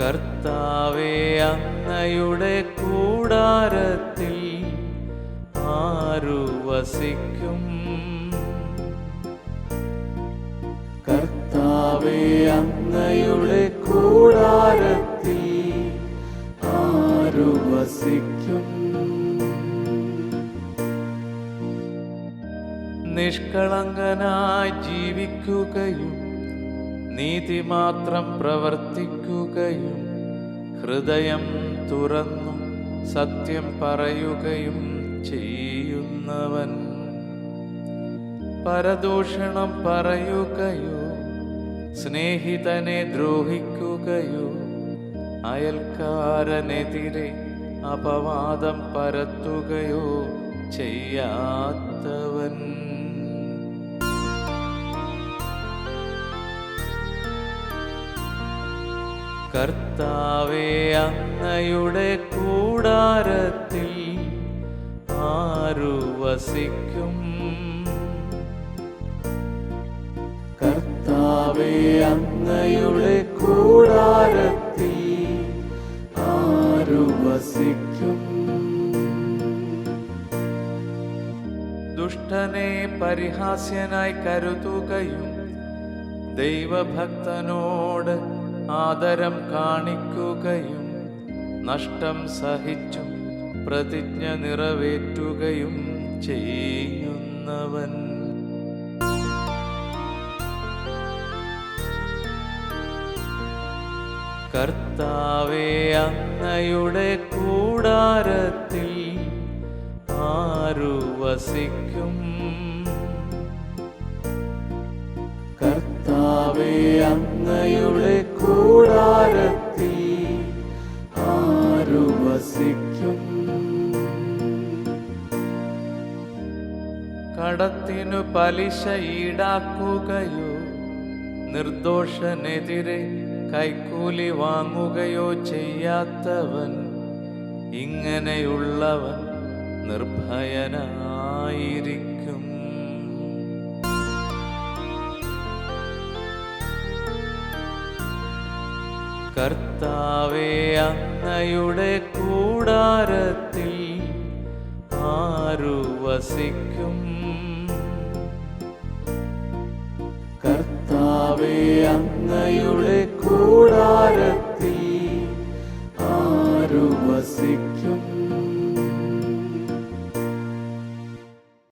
കർത്താവേ അങ്ങയുടെ കൂടാരത്തിൽ ആരു വസിക്കും? കർത്താവേ അങ്ങയുടെ കൂടാരത്തിൽ ആരു വസിക്കും? നിഷ്കളങ്കനായി ജീവിക്കുകയും നീതി മാത്രം പ്രവർത്തിക്കുകയും ഹൃദയം തുറന്നു സത്യം പറയുകയും ചെയ്യുന്നവൻ. പരദൂഷണം പറയുകയോ സ്നേഹിതനെ ദ്രോഹിക്കുകയോ അയൽക്കാരനെതിരെ അപവാദം പരത്തുകയോ ചെയ്യാത്തവൻ. കർത്താവേ അങ്ങയുടെ കൂടാരത്തിൽ ആരു വസിക്കും? കർത്താവേ അങ്ങയുടെ കൂടാരത്തിൽ ആരു വസിക്കും? ദുഷ്ടനെ പരിഹാസ്യനായി കരുതുകയും ദൈവഭക്തനോട് ആദരം കാണിക്കുകയും നഷ്ടം സഹിച്ചും പ്രതിജ്ഞ നിറവേറ്റുകയും ചെയ്യുന്നവൻ. കർത്താവേ അങ്ങയുടെ കൂടാരത്തിൽ ആരു വസിക്കും? കർത്താവേ അങ്ങയുടെ വസിക്കും കടത്തിനു പലിശ ഈടാക്കുകയോ നിർദോഷനെതിരെ കൈക്കൂലി വാങ്ങുകയോ ചെയ്യാത്തവൻ ഇങ്ങനെയുള്ളവൻ നിർഭയനായിരിക്കും. കർത്താവേ അങ്ങയുടെ കൂടാരത്തിൽ ആരു വസിക്കും? കർത്താവേ അങ്ങയുടെ കൂടാരത്തിൽ ആരു വസിക്കും?